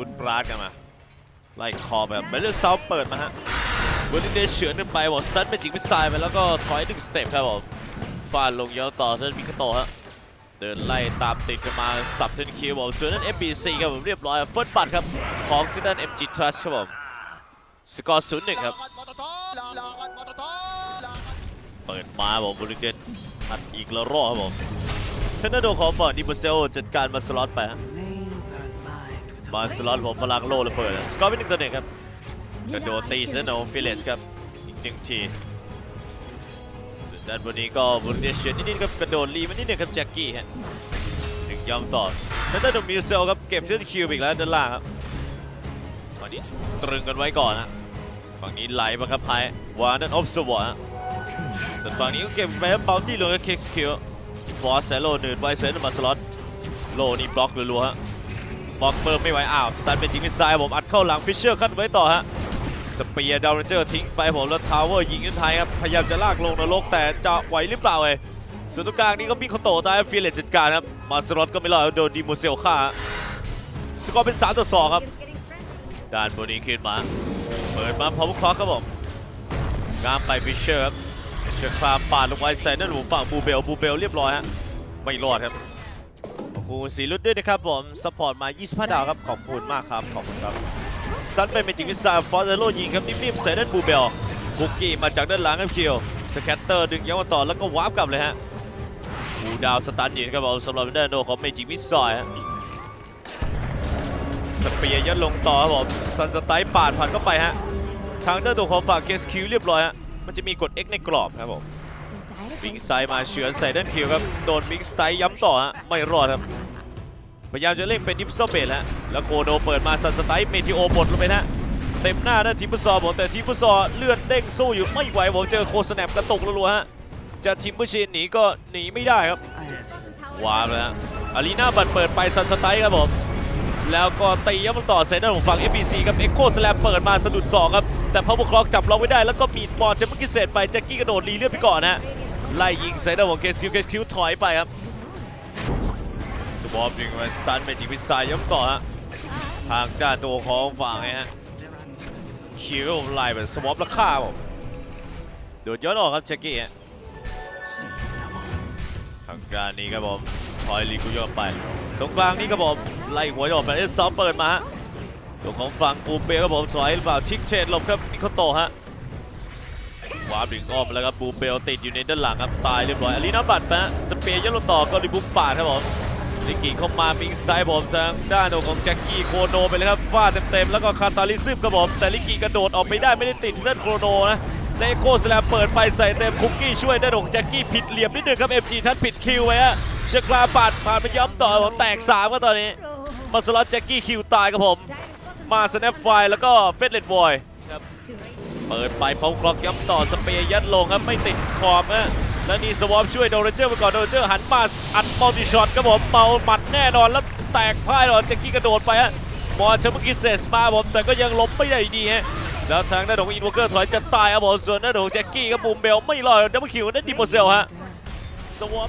ฟูดปราดกันมาไล่คอแบบเบลเลอร์เซาเปิดมาฮะเวอร์ดิเดเฉือนขึ้นไปบอกซัดเป็นจิงไม่ทรายไปแล้วก็ถอยหนึ่งสเต็ปครับผมฟาดลงย้อนต่อท่านมิคาโตะฮะเดินไล่ตามติดกันมาสับเทนคิวบอกส่วนนั้น FBC ครับผมเรียบร้อยเฟิร์สบัตครับของที่ด้าน MG Trust ครับผมสกอร์ศูนย์หนึ่งครับ เปิดมาบอกบริเกนอัดอีกแล้วรอบครับผมเทนเนอร์โดของฝั่งดิบูเซลจัดการมาสล็อตไปฮะ มาสล็อตผมพลังโลระเบิดสกอร์เป็นหนึ่งต่อหนึ่งครับกระโดดตีเซนโนฟิเลสครับอีกหนึ่งทีส่วนด้านบนนี้ก็บริเกนเชียนนิดๆครับกระโดดรีมานิดหนึงครับแจ็คกี้ฮะหนึ่งยอมต่อเทนเนอร์โดมิวเซลครับเก็บเชือกคิวอีกแล้วด้านล่างครับฝั่งนี้ตรึงกันไว้ก่อนนะฝั่งนี้ไหลมาครับไพวานันออฟสวอร์ส่วนฝั่งนี้ก็เก็บไปครับเบลตี้ลงกับเค็กซ์คิวฟอร์สเซโลหนืดไวเซนมาสล็อตโลนี่บล็อกรัวๆฮะ บอกเปิมไม่ไหวอ้าวสตันเป็นจิงมิสไซล์ผมอัดเข้าหลังฟิชเชอร์ขั้นไว้ต่อฮะสเปียร์ดาวเรนเจอร์ทิ้งไปผมแล้วทาวเวอร์ยิงขึ้นไทยครับพยายามจะลากลงนรกแต่จะไหวหรือเปล่าเอ้ยส่วนตรงกลางนี่ก็มีโคโตตายฟิเลตจัดการครับมาสลอตก็ไม่รอดโดนดีโมเซลฆ่าสกอร์เป็น3ต่อ2ครับด้านบนนี้ขึ้นมาเปิดมาพาวเวอร์คล็อกครับผมงามไปฟิชเชอร์ครับเชือกฟาร์มปาดลงไว้ใส่นั่นหมูฝั่งบูเบลบูเบลเรียบร้อยฮะไม่รอดครับ คุณสีรุดด้วยนะครับผมสปอร์ตมา 25 ดาวครับ ขอบคุณมากครับ ขอบคุณครับ ซัดไปเป็นจิงวิสาฟอร์เซโลยิงครับนิ่มๆใส่นั่นบูเบลบุกกี้มาจากด้านหลังครับคิวสแคตเตอร์ดึงย้อนมาต่อแล้วก็วาร์ปกลับเลยฮะบูดาวสตันยิงครับผมสำหรับด้านโนของเมจิมิสซอยฮะสเปียยัดลงต่อครับผมซันสไตล์ปาดผ่านเข้าไปฮะทางด้านตัวของฝั่งเคสคิวเรียบร้อยฮะมันจะมีกด X ในกรอบครับผม วิงไซด์มาเฉือนใส่ด้านคิวครับ โดนวิงไซด์ย้ำต่อฮะ ไม่รอดครับ พยายามจะเล่นเป็นดิฟซอเบตแล้วแล้วโกโดเปิดมาซันสไตล์เมทิโอบดลงไปนะเต็มหน้านะทีมฟุตซอลผมแต่ทีมฟุตซอลเลือดเด้งสู้อยู่ไม่ไหวผมเจอโคสแนปกระตุกรัวๆฮะ จะทีมผู้ชีนหนีก็หนีไม่ได้ครับ I had to ว้าวเลยฮะอารีนาบัตเปิดไปซันสไตล์ครับผม แล้วก็ตีย้ำต่อเซนเตอร์ของฝั่ง FBC ครับเอ็กโคสแลมเปิดมาสะดุดสองครับ แต่พาวเวอร์คล็อกจับล็อกไว้ได้ แล้วก็มีดบอลเจมส์กิเศษไปแจ็คกี้กระโดดรีเลือดไปก่อนนะไล่ยิงเซนเตอร์ของเกสคิวเกสคิวถอยไปครับสวอปยิงไปสตันเมจิกวิสายย้ำต่อฮะทางด้านตัวของฝั่งฮะคิวไล่แบบสวอปแล้วฆ่าผมโดดย้อนออกครับแจ็คกี้ฮะทางการนี้ครับผมถอยลีกุโยนไป ตรงกลางนี้ครับผมไล่หัวจะออกไปเอสซอมเปิดมาฮะตัวของฝั่งปูเปครับผมถอยหรือเปล่าชิกเชนหลบครับนิโคโตฮะวาร์ปดึงอ้อมไปแล้วครับปูเปลติดอยู่ในด้านหลังครับตายเรียบร้อยอารีนาบัตรนะฮะสเปียร์ยัดลงต่อก็ริบุกปาดครับผมลิกิเข้ามามิงไซด์ผมทางด้านของแจ็คกี้โคโนไปเลยครับฟาดเต็มๆแล้วก็คาตาลิซึมครับผมแต่ลิกิกระโดดออกไปได้ไม่ได้ติดด้านโครโนนะเอโคสแลมเปิดไปใส่เต็มคุกกี้ช่วยด้านของแจ็คกี้ผิดเหลี่ยมนิดนึงครับ MG ทัดผิดคิวไว้ฮะ เชคลาปาดผ่านไปย้ำต่อผมแตกสามครับตอนนี้มาสล็อตแจ็คกี้คิวตายครับผม มาสแนปไฟแล้วก็เฟสเลดบอยครับเปิดไปพาวคล็อกย้ำต่อสเปีย์ยัดลงครับไม่ติดขอบฮะแล้วนี่สวอปช่วยโดเรเจอร์ไปก่อนโดเรเจอร์หันมาอัดมัลติช็อตครับผมเมาหมัดแน่นอนแล้วแตกพ่ายหรอแจ็คกี้กระโดดไปฮะมอชเมื่อกี้เซสมาผมแต่ก็ยังล้มไม่ได้ดีฮะแล้วทางด้านของอินวอร์เกอร์ถอยจะตายครับผมส่วนด้านของแจ็คกี้กับบูมเบลไม่รอดดับเบิลคิวนั่นดิโมเซลฮะสวอป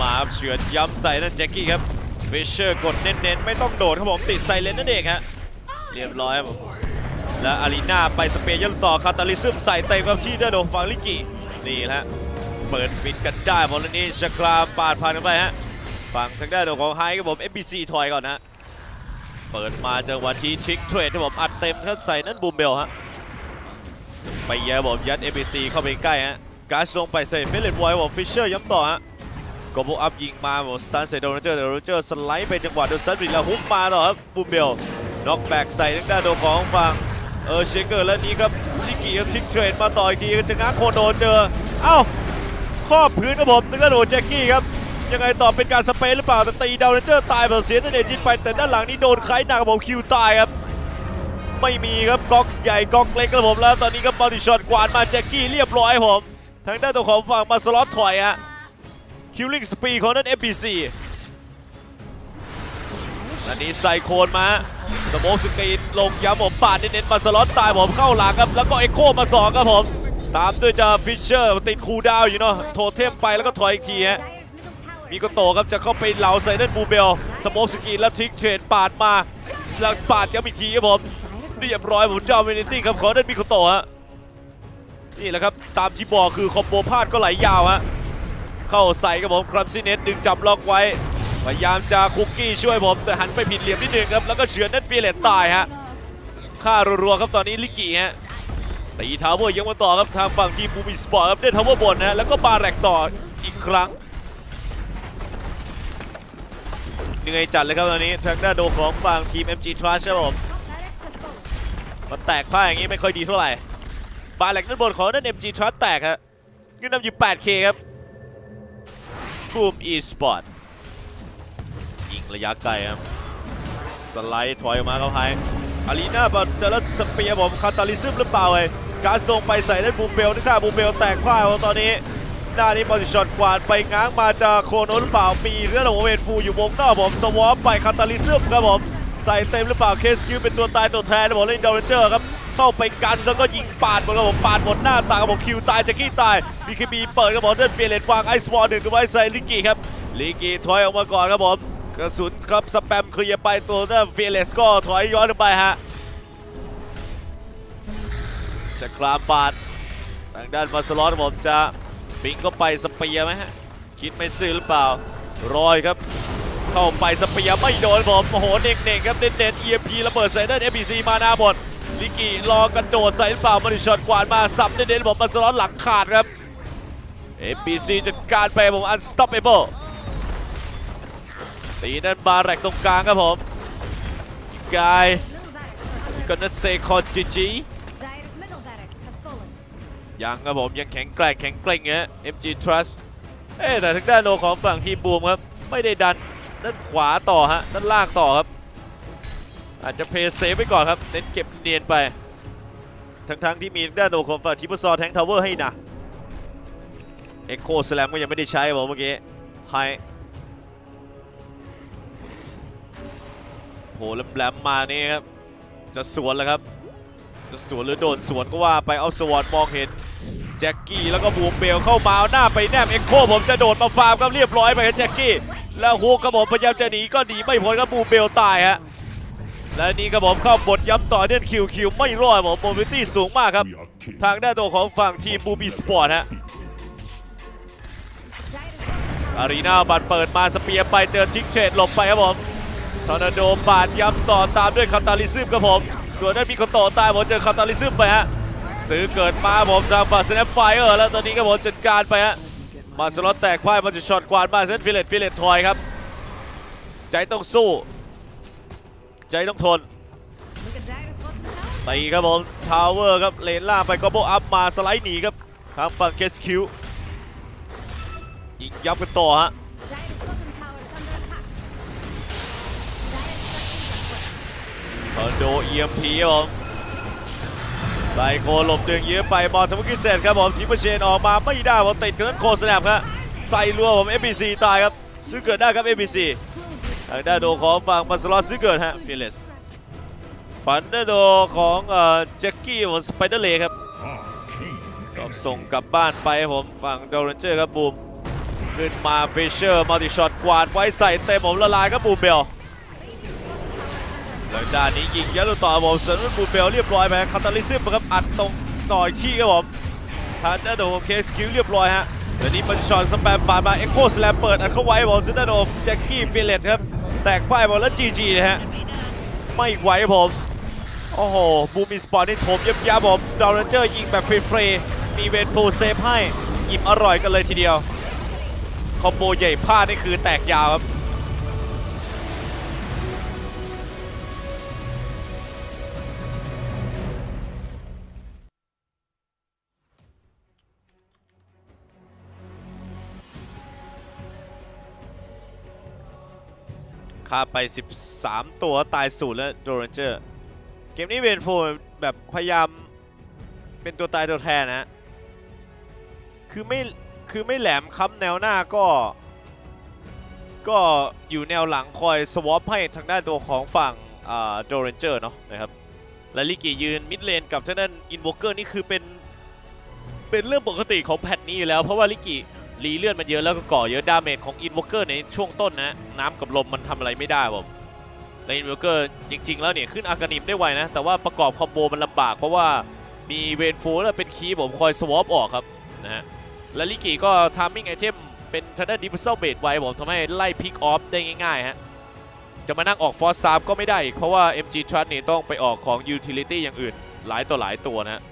มาบเฉือนย้ำใส่นั่นแจ็คกี้ครับฟิชเชอร์กดเน้นๆ ไม่ต้องโดดครับผมติดไซเลนนั่นเองฮะเรียบร้อยครับผมแล้วอารีนาไปสเปย์ย่ำต่อคาตาลิซึมใส่เต็มกับที่ด้านของฝั่งลิกินี่แหละเปิดปิดกันได้บอลนี้ชคลาปาดผ่านกันไปฮะฝั่งทางด้านของไฮครับผม FBC ถอยก่อนนะเปิดมาจังหวะที่ชิกเทรดครับผมอัดเต็มครับใส่นั่นบูมเบลฮะสเปย์ครับผมยัด FBC เข้าไปใกล้ฮะการ์ชลงไปใส่เฟลเลนบอยบผมฟิชเชอร์ย้ำต่อฮะ ก็บุกอัพยิงมาผมสตาร์ใส่โดนเจอร์โดนเจอร์สไลด์ไปจังหวะโดนซัดบิดแล้วฮุกมาต่อครับบูมเบลน็อกแบกใส่ทางด้านโดของฝั่งเออเชเกอร์แล้วนี้ครับลิกิครับชิกเทรดมาต่ออีกทีจะง้างโคโดนเจอเอ้าครอบพื้นครับผมทางด้าโดนแจ็คกี้ครับยังไงต่อเป็นการสเปรย์หรือเปล่าแต่ตีดาวเจอร์ตายแบบเสียนั่นเองจินไปแต่ด้านหลังนี้โดนใครหนักครับผมคิวตายครับไม่มีครับก๊อกใหญ่ก๊อกเล็กครับผมแล้วตอนนี้ก็บอลติช็อตกวาดมาแจ็คกี้เรียบร้อยครับผมทางด้านตัวของฝั่งมาสล็อตถอยฮะ คิลลิ่งสปีดของนั่น FBC อันนี้ไซโคนมาสโมกสกรีนลงย้ำผมปาดเน้นๆมาสล็อตตายผมเข้าหลังครับ แล้วก็เอ็กโคมาสองครับผม ตามด้วยจะฟิชเชอร์ติดคูดาวอยู่เนาะโทเทมไปแล้วก็ถอยอีกทีฮะมีโกโตครับจะเข้าไปเหลาใส่ด้นบูเบลสโมกสกรีนแล้วทิกเทรดปาดมาแล้วปาดย้ำอีกทีครับผมเรียบร้อยผมเจ้าเวเนตี้ครับขอด้นมีโกโตฮะนี่แหละครับตามที่บอกคือคอมโบพลาดก็ไหลยาวฮะ เข้าใส่ครับผมครัมซิเนตดึงจับล็อกไว้ พยายามจะคุกกี้ช่วยผม แต่หันไปผิดเหลี่ยมนิดนึงครับ แล้วก็เฉือนนั่นฟีเลตตายฮะฆ่ารัวๆครับตอนนี้ลิกกี้ฮะตีทาวเวอร์ยังมาต่อครับทางฝั่งทีมบูมิสปอร์ตครับได้ทาวเวอร์บนนะแล้วก็บาแรกต่ออีกครั้งเหนื่อยจัดเลยครับตอนนี้ทางด้านโดของฝั่งทีม MG Trash ครับผมมาแตกพ่ายอย่างนี้ไม่ค่อยดีเท่าไหร่บาแรกด้านบนของด้าน MG Trash แตกครับขึ้นนำอยู่ 8K ครับ บูม e-sport ยิงระยะไกลครับ สไลด์ถอยออกมาเข้าให้อารีนาบอลเจอแล้วสเปียร์ผมคาตาลิซึมหรือเปล่าเอ้การตรงไปใส่ได้บูเบลที่ท่าบูเบลแตกพ่ายครับตอนนี้หน้านี้บอลช็อตกวาดไปง้างมาจากโคโนหรือเปล่ามีเรื่องของเวนฟูอยู่วงนอกผมสวอปไปคาตาลิซึมครับผมใส่เต็มหรือเปล่าเคสคิวเป็นตัวตายตัวแทนนะผมเล่นดอร์เรนเจอร์ครับ เข้าไปกันแล้วก็ยิงปาดหมดครับผมปาดหมดหน้าตาครับผมคิวตายแจ็คกี้ตายบีคบีเปิดครับผมเดินเปลี่ยนเลนวางไอซ์วอลหนึ่งไว้ใส่ลิกกี้ครับลิกกี้ถอยออกมาก่อนครับผมกระสุนครับสแปมเคลียร์ไปตัวหน้าเฟเลสก็ถอยย้อนไปฮะจะคลามปาดทางด้านมาสลอตผมจะบิงเข้าไปสเปียร์ไหมฮะคิดไม่ซื่อหรือเปล่ารอยครับเข้าไปสเปียร์ไม่โดนผมโอ้โหเด็กๆครับเด็ดๆ EMP ระเบิดใส่ด้าน FBC มาหน้าหมด ลิกกี้รอกระโดดใส่เปล่ามาดิช็อตกวาดมาสับเด็ดๆผมมาสลอตหลังขาดครับ FBC จัดการไปผม unstoppable ตีนั่นบาแรกตรงกลางครับผม guys gonna say call GG Dyer's middle barracks has fallen. ยังครับผมยังแข็งแกร่งแข็งเกร่งฮะ MG Trust เอ๊แต่ทางด้านโลของฝั่งทีมบูมครับ ไม่ได้ดันด้านขวาต่อฮะด้านล่างต่อครับ อาจจะเพย์เซฟไว้ก่อนครับ เน้นเก็บเนียนไป ทั้งที่มีด้านโลของฝั่งทีมฟุตซอลแทงทาวเวอร์ให้นะเอ็กโคสแลมก็ยังไม่ได้ใช้บผมเมื่อกี้ไฮโหแหลมมานี่ครับ จะสวนแล้วครับ จะสวนหรือโดนสวนก็ว่าไปเอาสวอตมองเห็นแจ็คกี้แล้วก็บูมเบลเข้ามาเอาหน้าไปแนบเอ็กโคผมจะโดดมาฟาร์มครับเรียบร้อยไปครับแจ็คกี้แล้วฮูกครับผมพยายามจะหนีก็หนีไม่พ้นครับบูมเบลตายฮะ และนี่ครับผมเข้าบทย้ำต่อเนื่องคิวคิวไม่รอดผมโมบิลิตี้สูงมากครับ ทางด้านตัวของฝั่งทีมบูบีสปอร์ตฮะอารีนาบัตรเปิดมาสเปียร์ไปเจอทิกเชดหลบไปครับผมทอร์นาโดปาดย้ำต่อตามด้วยคาตาลิซึมครับผม ส่วนนั้นมีคนโตตายผมเจอคาตาลิซึมไปฮะซื้อเกิดมาผมทางฝั่งสแนปไฟเออร์แล้วตอนนี้ครับผมจัดการไปฮะมาสล็อตแตกพ่ายมันจะช็อตกวาดมาเซนฟิเลตฟิเลตทอยครับ ใจต้องสู้ ใจต้องทน Look at Dyer's bottom tower. ตีครับผมทาวเวอร์ครับเลนล่างไปก็โบอัพมาสไลด์หนีครับทางฝั่งเคสคิวยิงยับกันต่อฮะ Dyer's bottom tower is under attack. Dyer's structures are ทอร์โด EMP ครับผมไซโคหลบดึงยื้อไปบอลทำกินเสร็จครับผมทิปเปอร์เชนออกมาไม่ได้ผมติดกับนั้นโคสแนปครับใส่รัวผม FBC ตายครับซื้อเกิดได้ครับ FBC ทางด้านโดของฝั่งบัสลอตซื้อเกิดฮะฟิเลสฝันด้านโดของเอ่อแจ็คกี้ผมสไปเดอร์เลครับก็ส่งกลับบ้านไปผมฝั่งโดเรนเจอร์ครับบูมขึ้นมาฟิชเชอร์มัลติช็อตกวาดไว้ใส่เต็มผมละลายครับบูมเบลทางด้านนี้ยิงยัดลูกต่อผมเสริมบูเบลเรียบร้อยไปคาตาลิซึมครับอัดตรงต่อยขี้ครับผมทางด้านโดเคสคิวเรียบร้อยฮะ เดี๋ยวนี้บัญชอนสแปมปามาเอ็กโคสแลมเปิดอัดเข้าไว้บอลซินดาโดแจ็คกี้ฟิเลตครับ แตกป้ายบอลแล้วจีจีฮะ ไม่ไหวผม โอ้โห บูมิสปอร์ตนี่โถมยับยับผมดาวเรนเจอร์ยิงแบบฟรีๆมีเวนฟูเซฟให้อิ่มอร่อยกันเลยทีเดียว คอมโบใหญ่พลาดนี่คือแตกยาวครับ ฆ่าไป 13 ตัวตายศูนย์แล้วโดเรนเจอร์ เกมนี้เวนโฟแบบพยายามเป็นตัวตายตัวแทนนะ คือไม่คือไม่แหลมค้ำแนวหน้าก็ ก็อยู่แนวหลังคอยสวอปให้ทางด้านตัวของฝั่งโดเรนเจอร์เนาะนะครับและลิกิยืนมิดเลนกับทางด้านอินวอเกอร์นี่คือเป็นเป็นเรื่องปกติของแพทนี้อยู่แล้วเพราะว่าลิกิ รีเลื่อนมันเยอะแล้วก็ก่อเยอะดาเมจของอินวอเกอร์ในช่วงต้นนะน้ำกับลมมันทำอะไรไม่ได้ผมในอินวอเกอร์จริง ๆ แล้วเนี่ยขึ้นอากานิมได้ไวนะ แต่ว่าประกอบคอมโบมันลำบากเพราะว่ามีเวนฟูแล้วเป็นคีย์ผมคอยสวอปออกครับนะฮะและลิกิก็ทามมิ่งไอเทมเป็นทันเดอร์ดิฟเซลเบดไวผมทำให้ไล่พิกออฟได้ง่ายๆฮะจะมานั่งออกฟอร์ซามก็ไม่ได้อีกเพราะว่า MG Trust นี่ต้องไปออกของยูทิลิตี้อย่างอื่น หลายต่อหลายตัวนะฮะ